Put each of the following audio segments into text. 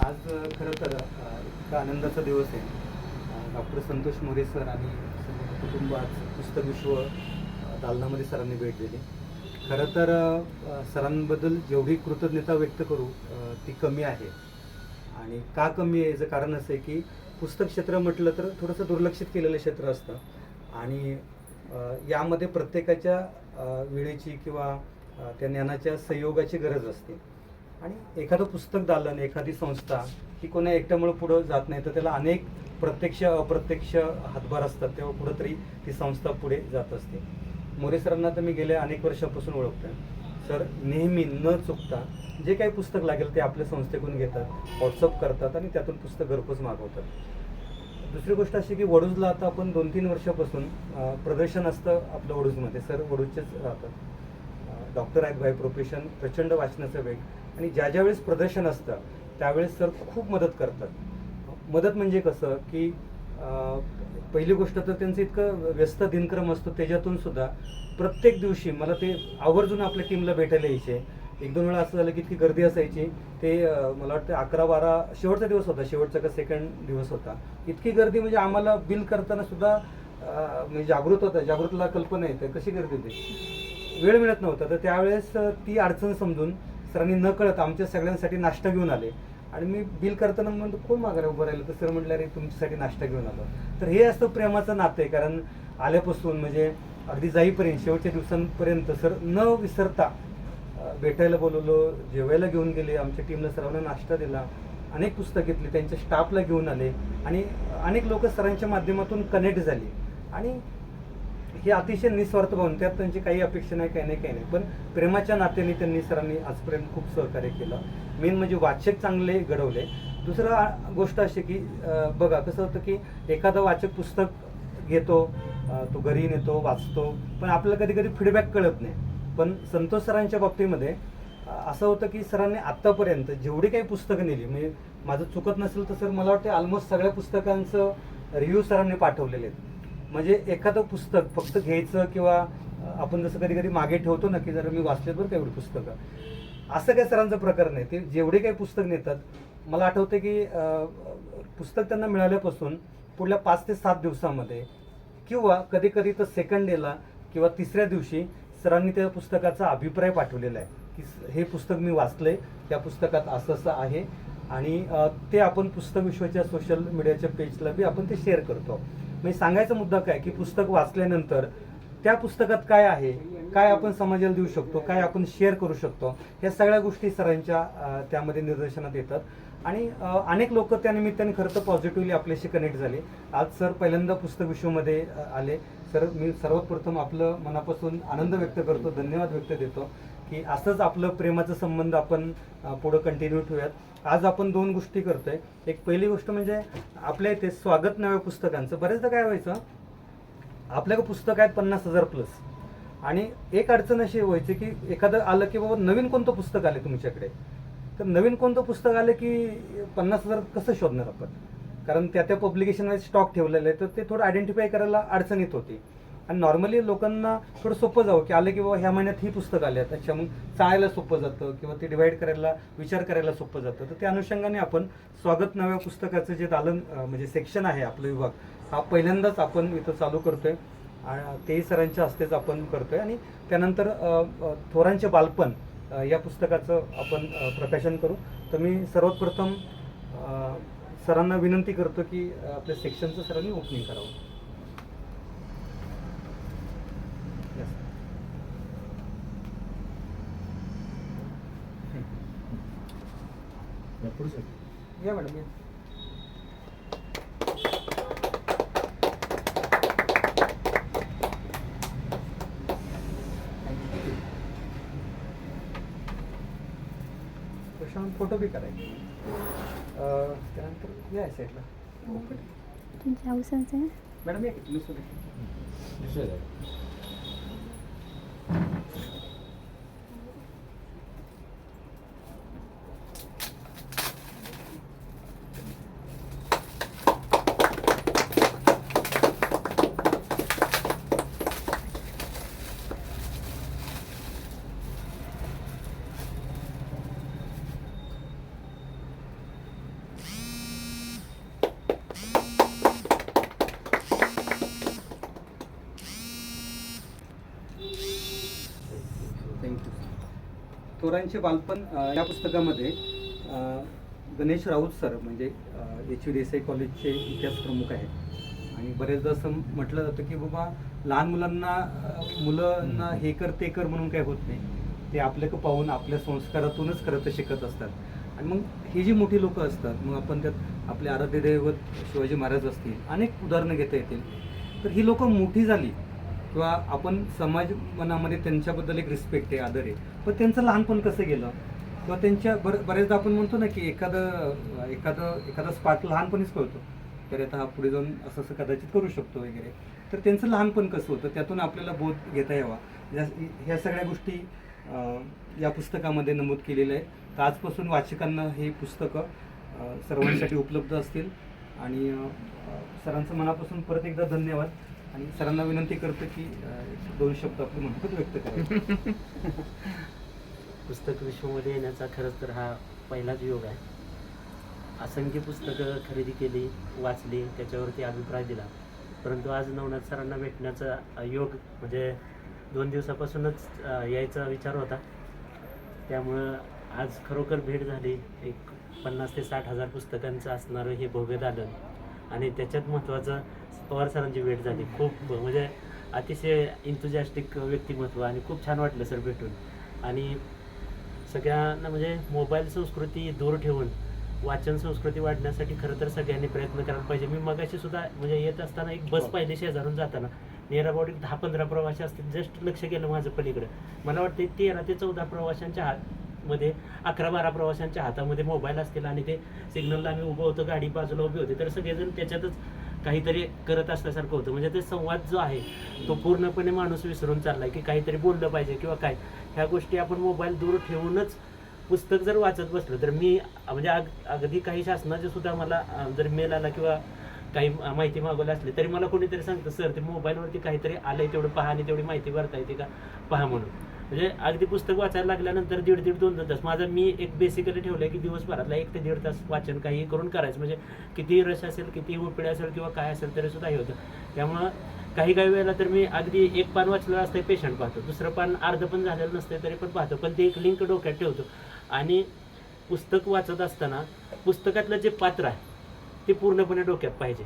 आज खरं तर इतका आनंदाचा दिवस आहे. डॉक्टर संतोष मोरे सर आणि कुटुंब आज पुस्तक विश्व दालनामध्ये सरांनी भेट दिली. खरं तर सरांबद्दल जेवढी कृतज्ञता व्यक्त करू ती कमी आहे. आणि का कमी आहे? याचं कारण असं आहे की पुस्तक क्षेत्र म्हटलं तर थोडंसं दुर्लक्षित केलेलं क्षेत्र असतं. आणि यामध्ये प्रत्येकाच्या वेळेची किंवा त्या ज्ञानाच्या संयोगाची गरज असते. आणि एखादं पुस्तक दालन एखादी संस्था ही कोणा एकट्यामुळे पुढं जात नाही तर त्याला अनेक प्रत्यक्ष अप्रत्यक्ष हातभार असतात तेव्हा कुठंतरी ती संस्था पुढे जात असते. मोरे सरांना तर मी गेल्या अनेक वर्षापासून ओळखतोय. सर नेहमी न चुकता जे काही पुस्तक लागेल ते आपल्या संस्थेकडून घेतात व्हॉट्सअप करतात आणि त्यातून पुस्तक घरपोच मागवतात. दुसरी गोष्ट अशी की वडूजला आता आपण दोन तीन वर्षापासून प्रदर्शन असतं आपलं वडूजमध्ये. सर वडूजचेच राहतात. डॉक्टर आहेत बाय प्रोफेशन प्रचंड वाचनाचा वेग. आणि ज्या ज्या वेळेस प्रदर्शन असतं त्यावेळेस सर खूप मदत करतात. मदत म्हणजे कसं की पहिली गोष्ट तर त्यांचं इतकं व्यस्त दिनक्रम असतो त्याच्यातून सुद्धा प्रत्येक दिवशी मला ते आवर्जून आपल्या टीमला भेटायला यायचे. एक दोन वेळा असं झालं की इतकी गर्दी असायची. ते मला वाटतं अकरा बारा शेवटचा दिवस होता शेवटचा का सेकंड दिवस होता. इतकी गर्दी म्हणजे आम्हाला बिल करताना सुद्धा म्हणजे जागृत होता जागृतला कल्पना येते कशी गर्दी होती? वेळ मिळत नव्हता. तर त्यावेळेस ती अडचण समजून सरांनी न कळत आमच्या सगळ्यांसाठी नाश्ता घेऊन आले. आणि मी बिल करताना म्हणतो कोण मागायला उभं राहिलं? तर सर म्हटलं अरे तुमच्यासाठी नाश्ता घेऊन आलो. तर हे असतं प्रेमाचं नातं आहे कारण आल्यापासून म्हणजे अगदी जाईपर्यंत शेवटच्या दिवसांपर्यंत सर न विसरता भेटायला बोलवलं जेवायला घेऊन गेले. आमच्या टीमला सर्वांना नाश्ता दिला अनेक पुस्तक घेतली त्यांच्या स्टाफला घेऊन आले. आणि अनेक लोक सरांच्या माध्यमातून कनेक्ट झाली. आणि हे अतिशय निस्वार्थ भावून. त्यात त्यांची काही अपेक्षा नाही काही नाही काही नाही. पण प्रेमाच्या नात्याने त्यांनी सरांनी आजपर्यंत खूप सहकार्य केलं. मेन म्हणजे वाचक चांगले घडवले. दुसरं गोष्ट अशी की बघा कसं होतं की एखादं वाचक पुस्तक घेतो तो घरी नेतो वाचतो पण आपल्याला कधी कधी फीडबॅक कळत नाही. पण संतोष सरांच्या बाबतीमध्ये असं होतं की सरांनी आत्तापर्यंत जेवढी काही पुस्तकं नेली म्हणजे माझं चुकत नसेल तर सर मला वाटतं ऑलमोस्ट सगळ्या पुस्तकांचं रिव्ह्यू सरांनी पाठवलेले आहेत. म्हणजे एखादं पुस्तक फक्त घ्यायचं किंवा आपण जसं कधी कधी मागे ठेवतो ना की जरा मी वाचलेत बरं का एवढी पुस्तकं. असं काही सरांचं प्रकार नाही ते जेवढे काही पुस्तक नेतात मला आठवतं की पुस्तक त्यांना मिळाल्यापासून पुढल्या पाच ते सात दिवसामध्ये किंवा कधी कधी तर सेकंड डेला किंवा तिसऱ्या दिवशी सरांनी त्या पुस्तकाचा अभिप्राय पाठवलेला आहे की हे पुस्तक मी वाचलंय त्या पुस्तकात असं असं आहे आणि ते आपण पुस्तक विश्वाच्या सोशल मीडियाच्या पेजला बी आपण ते शेअर करतो. म्हणजे सांगायचा मुद्दा काय की पुस्तक वाचल्यानंतर त्या पुस्तकात काय आहे काय आपण समाजाला देऊ शकतो काय आपण शेअर करू शकतो या सगळ्या गोष्टी सरांच्या त्यामध्ये निदर्शनात येतात. आणि अनेक लोक त्यानिमित्ताने खरं तर पॉझिटिव्हली आपल्याशी कनेक्ट झाले. आज सर पहिल्यांदा पुस्तक विश्वमध्ये आले. सर मी सर्वात प्रथम आपलं मनापासून आनंद व्यक्त करतो धन्यवाद व्यक्त देतो. की असंच आपलं प्रेमाचं संबंध आपण पुढं कंटिन्यू ठेवूयात. आज आपण दोन गोष्टी करतोय. एक पहिली गोष्ट म्हणजे आपल्या इथे स्वागत नव्या पुस्तकांचं. बरेचदा काय व्हायचं? आपल्याकडे पुस्तक आहेत पन्नास हजार प्लस आणि एक अडचण अशी व्हायची की एखादं आलं की बाबा नवीन कोणतं पुस्तक आले तुमच्याकडे? तर नवीन कोणतं पुस्तक आलं की पन्नास हजार कसं शोधणार आपण? कारण त्या त्या पब्लिकेशनमध्ये स्टॉक ठेवलेलं आहे. तर ते थोडं आयडेंटिफाय करायला अडचण येत होती. आणि नॉर्मली लोकांना थोडं सोपं जावं की आलं की बाबा ह्या महिन्यात ही पुस्तकं आली आहेत अच्छा मग चाळायला सोपं जातं किंवा ते डिवाईड करायला विचार करायला सोपं जातं. तर त्या अनुषंगाने आपण स्वागत नव्या पुस्तकाचं जे दालन म्हणजे सेक्शन आहे आपलं विभाग हा पहिल्यांदाच आपण इथं चालू करतोय. आणि तेही सरांच्या हस्तेच आपण करतोय आणि त्यानंतर थोरांचे बालपण या पुस्तकाचं आपण प्रकाशन करू. तर मी सर्वात प्रथम सरांना विनंती करतो की आपल्या सेक्शनचं सरांनी ओपनिंग करावं. या मॅडम या. प्रशांत फोटो बी करायचे. अ, त्यानंतर या साईडला तुमच्या आहे? मॅडम या. की तुम्ही थोरांचे बालपण या पुस्तकामध्ये गणेश राऊत सर म्हणजे एच व्ही देसाई कॉलेजचे इतिहास प्रमुख आहेत. आणि बरेचदा असं म्हटलं जातं की बाबा लहान मुलांना मुलांना हे कर ते कर म्हणून काय होत नाही. ते आपल्याकडं पाहून आपल्या संस्कारातूनच खरं तर शिकत असतात. आणि मग ही जी मोठी लोक असतात मग आपण त्यात आपले आराध्य दैवत शिवाजी महाराज असतील अनेक उदाहरणं घेता येतील. तर ही लोक मोठी झाली. किंवा आपण समाज मनामध्ये त्यांच्याबद्दल एक रिस्पेक्ट आहे आदर आहे. पण त्यांचं लहानपण कसं गेलं? किंवा त्यांच्या बर बरेचदा आपण म्हणतो ना की एखादं एखादं एखादा स्पार्क लहानपणीच कळतो. तर आता हा पुढे जाऊन असं असं कदाचित करू शकतो वगैरे. तर त्यांचं लहानपण कसं होतं? त्यातून आपल्याला बोध घेता यावा. या ह्या सगळ्या गोष्टी या पुस्तकामध्ये नमूद केलेल्या आहेत. तर आजपासून वाचकांना ही पुस्तकं सर्वांसाठी उपलब्ध असतील. आणि सरांचं मनापासून परत एकदा धन्यवाद. आणि सरांना विनंती करतो की एक दोन शब्द आपले मनोगत व्यक्त करा. पुस्तक विश्वमध्ये येण्याचा खरंच तर हा पहिलाच योग आहे. असंख्य पुस्तकं खरेदी केली वाचली त्याच्यावरती अभिप्राय दिला. परंतु आज नवनाथ सरांना भेटण्याचा योग म्हणजे दोन दिवसापासूनच यायचा विचार होता. त्यामुळं आज खरोखर भेट झाली. एक पन्नास ते साठ हजार पुस्तकांचं असणारं हे भव्य दालन. आणि त्याच्यात महत्त्वाचं पवार सरांची भेट झाली. खूप म्हणजे अतिशय इंथुजॅस्टिक व्यक्तिमत्व आणि खूप छान वाटलं सर भेटून. आणि सगळ्यांना म्हणजे मोबाईल संस्कृती दूर ठेवून वाचन संस्कृती वाढण्यासाठी खरं तर सगळ्यांनी प्रयत्न करायला पाहिजे. मी मगाशी सुद्धा म्हणजे येत असताना एक बस पाहिली शेजारून जाताना. नियर अबाउट एक दहा पंधरा प्रवासी असतील. जस्ट लक्ष गेलं माझं पलीकडे. मला वाटते तेरा ते चौदा प्रवाशांच्या हात मध्ये अकरा बारा प्रवाशांच्या हातामध्ये मोबाईल असतील आणि ते सिग्नलला आम्ही उभं होतो गाडी बाजूला उभी होती. तर सगळेजण त्याच्यातच काहीतरी करत असल्यासारखं होतं. म्हणजे ते संवाद जो आहे तो पूर्णपणे माणूस विसरून चाललाय की काहीतरी बोललं पाहिजे किंवा काय. ह्या गोष्टी आपण मोबाईल दूर ठेवूनच पुस्तक जर वाचत बसलं तर मी म्हणजे अग अगदी काही शासनाचे सुद्धा मला जर मेल आला किंवा काही माहिती मागवली असली तरी मला कोणीतरी सांगतं सर ते मोबाईलवरती काहीतरी आलंय तेवढं पहा आणि तेवढी माहिती भरता येते का? पहा म्हणून. म्हणजे अगदी पुस्तक वाचायला लागल्यानंतर दीड दीड दोन दोन तास. माझं मी एक बेसिकली ठेवलं की दिवसभरातला एक ते दीड तास वाचन काही करून करायचं. म्हणजे किती रस असेल किती उपळे असेल किंवा काय असेल तरी सुद्धा हे होतं. त्यामुळं काही काही वेळेला तर मी अगदी एक पान वाचलेलं असतं पेशंट पाहतो. दुसरं पान अर्ध पण झालेलं नसतं तरी पण पाहतो. पण ते एक लिंक डोक्यात ठेवतो. आणि पुस्तक वाचत असताना पुस्तकातलं जे पात्र आहे ते पूर्णपणे डोक्यात पाहिजे.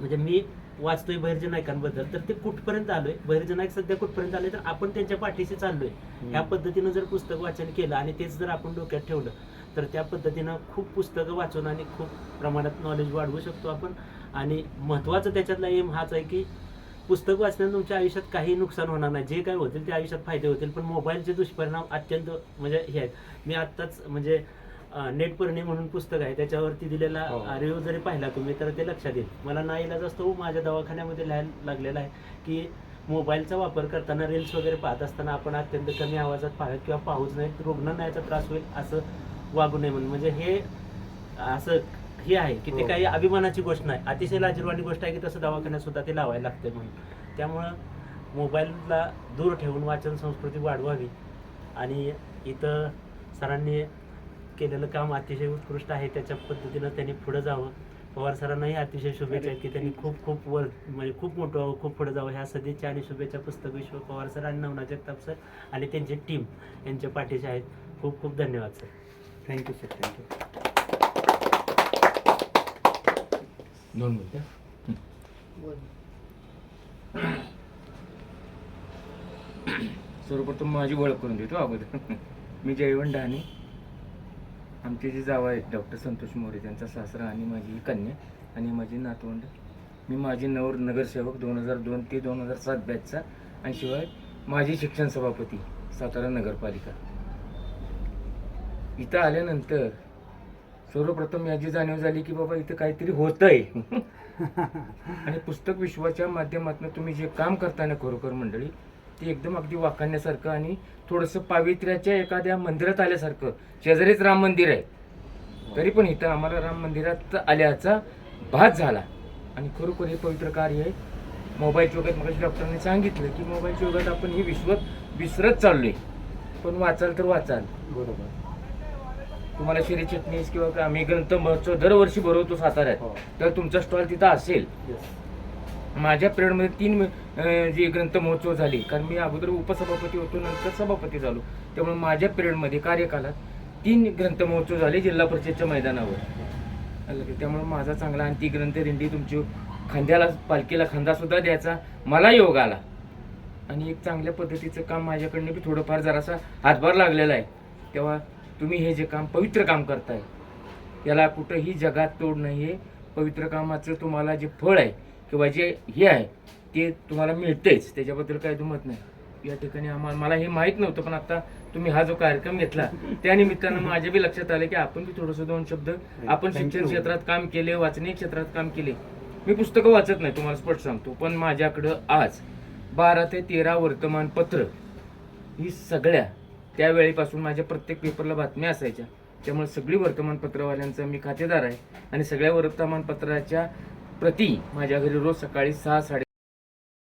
म्हणजे मी वाचतोय बहिर्ज नायकांबद्दल तर ते कुठपर्यंत आलोय? बहिर्ज नायक सध्या कुठपर्यंत आले? तर आपण त्यांच्या पाठीशी चाललोय. ह्या पद्धतीनं जर पुस्तक वाचन केलं आणि तेच जर आपण डोक्यात ठेवलं तर त्या पद्धतीनं खूप पुस्तकं वाचून आणि खूप प्रमाणात नॉलेज वाढवू शकतो आपण. आणि महत्त्वाचं त्याच्यातला एम हाच आहे की पुस्तक वाचल्याने तुमच्या आयुष्यात काही नुकसान होणार नाही. जे काय होतील ते आयुष्यात फायदे होतील. पण मोबाईलचे दुष्परिणाम अत्यंत म्हणजे हे आहेत. मी आत्ताच म्हणजे नेट पर्णी म्हणून पुस्तक आहे त्याच्यावरती दिलेला हो. रिव्ह्यू जरी पाहिला तुम्ही तर ते लक्षात येईल. मला ना इलाज असतो माझ्या दवाखान्यामध्ये लिहायला लागलेला आहे की मोबाईलचा वापर करताना रील्स वगैरे पाहत असताना आपण अत्यंत कमी आवाजात पाहावेत किंवा पाहूच नाहीत रुग्णांना याचा त्रास होईल असं वागू नये म्हणून. म्हणजे हे असं हे आहे की ते हो. काही अभिमानाची गोष्ट नाही. अतिशय लाजीरवाणी गोष्ट आहे की तसं दवाखान्यात सुद्धा ते लावायला लागते म्हणून. त्यामुळं मोबाईलला दूर ठेवून वाचन संस्कृती वाढवावी. आणि इथं सरांनी केलेलं काम अतिशय उत्कृष्ट आहे. त्याच्या पद्धतीनं त्यांनी पुढं जावं. पवार सरांनाही अतिशय शुभेच्छा आहेत की त्यांनी खूप खूप वर म्हणजे खूप मोठं व्हावं खूप पुढे जावं. ह्या सदिच्छा आणि शुभेच्छा पुस्तक विश्व पवार सर आणि नवना जगताप सर आणि त्यांची टीम यांच्या पाठीशी आहेत. खूप खूप धन्यवाद सर. थँक्यू सर थँक्यू दोन मिनिटं. सर्वप्रथम माझी ओळख करून देतो अगोदर. मी जयवंत डहाणे. आमचे जे जावा आहेत डॉक्टर संतोष मोरे त्यांचा सासरा आणि माझी कन्या आणि माझी नातवंड. मी माझी नवर नगरसेवक दोन हजार दोन ते दोन हजार सात बॅचचा आणि शिवाय माजी शिक्षण सभापती सातारा नगरपालिका. इथं आल्यानंतर सर्वप्रथम याची जाणीव झाली की बाबा इथं काहीतरी होत आहे आणि पुस्तक विश्वाच्या माध्यमातून तुम्ही जे काम करताना खरोखर मंडळी ते एकदम अगदी वाखाणण्यासारखं आणि थोडंसं पावित्र्याच्या एखाद्या मंदिरात आल्यासारखं. शेजारीच राम मंदिर आहे. तरी पण इथं आम्हाला राम मंदिरात आल्याचा भास झाला. आणि खरोखर हे पवित्र कार्य आहे. मोबाईलच्या युगात मग डॉक्टरांनी सांगितलं की मोबाईलच्या युगात आपण ही विश्वात विसरत चाललोय. पण वाचाल तर वाचाल. बरोबर. तुम्हाला शिरी चटणीस किंवा आम्ही ग्रंथ महोत्सव दरवर्षी भरवतो साताऱ्यात. हो. तर तुमचा स्टॉल तिथं असेल. माझ्या पिरियडमध्ये तीन जे ग्रंथ महोत्सव झाले कारण मी अगोदर उपसभापती होतो नंतर सभापती झालो. त्यामुळे माझ्या पिरियडमध्ये कार्यकालात तीन ग्रंथ महोत्सव झाले जिल्हा परिषदच्या मैदानावर. त्यामुळे माझा चांगला आणि ती ग्रंथदिंडी तुमची खांद्याला पालखीला खांदासुद्धा द्यायचा. मला योग आला. आणि एक चांगल्या पद्धतीचं काम माझ्याकडनं बी थोडंफार जरासा हातभार लागलेला आहे. तेव्हा तुम्ही हे जे काम पवित्र काम करताय याला कुठंही जगात तोड नाही आहे पवित्र कामाचं तुम्हाला जे फळ आहे किंवा जे हे आहे ते तुम्हाला मिळतेच. त्याच्याबद्दल काही दुमत नाही. या ठिकाणी आम्हाला मला हे माहीत नव्हतं पण आता तुम्ही हा जो कार्यक्रम घेतला त्या निमित्तानं माझ्या बी लक्षात आलं की आपण बी थोडंसं दोन शब्द आपण शिक्षण. क्षेत्रात काम केले वाचनीय क्षेत्रात काम केले. मी पुस्तकं वाचत नाही तुम्हाला स्पष्ट सांगतो पण माझ्याकडं आज बारा ते तेरा वर्तमानपत्र ही सगळ्या त्यावेळेपासून माझ्या प्रत्येक पेपरला बातम्या असायच्या. त्यामुळे सगळी वर्तमानपत्रवाल्यांचा मी खातेदार आहे. आणि सगळ्या वर्तमानपत्राच्या प्रति माझ्या घरी रोज सकाळी सहा साडे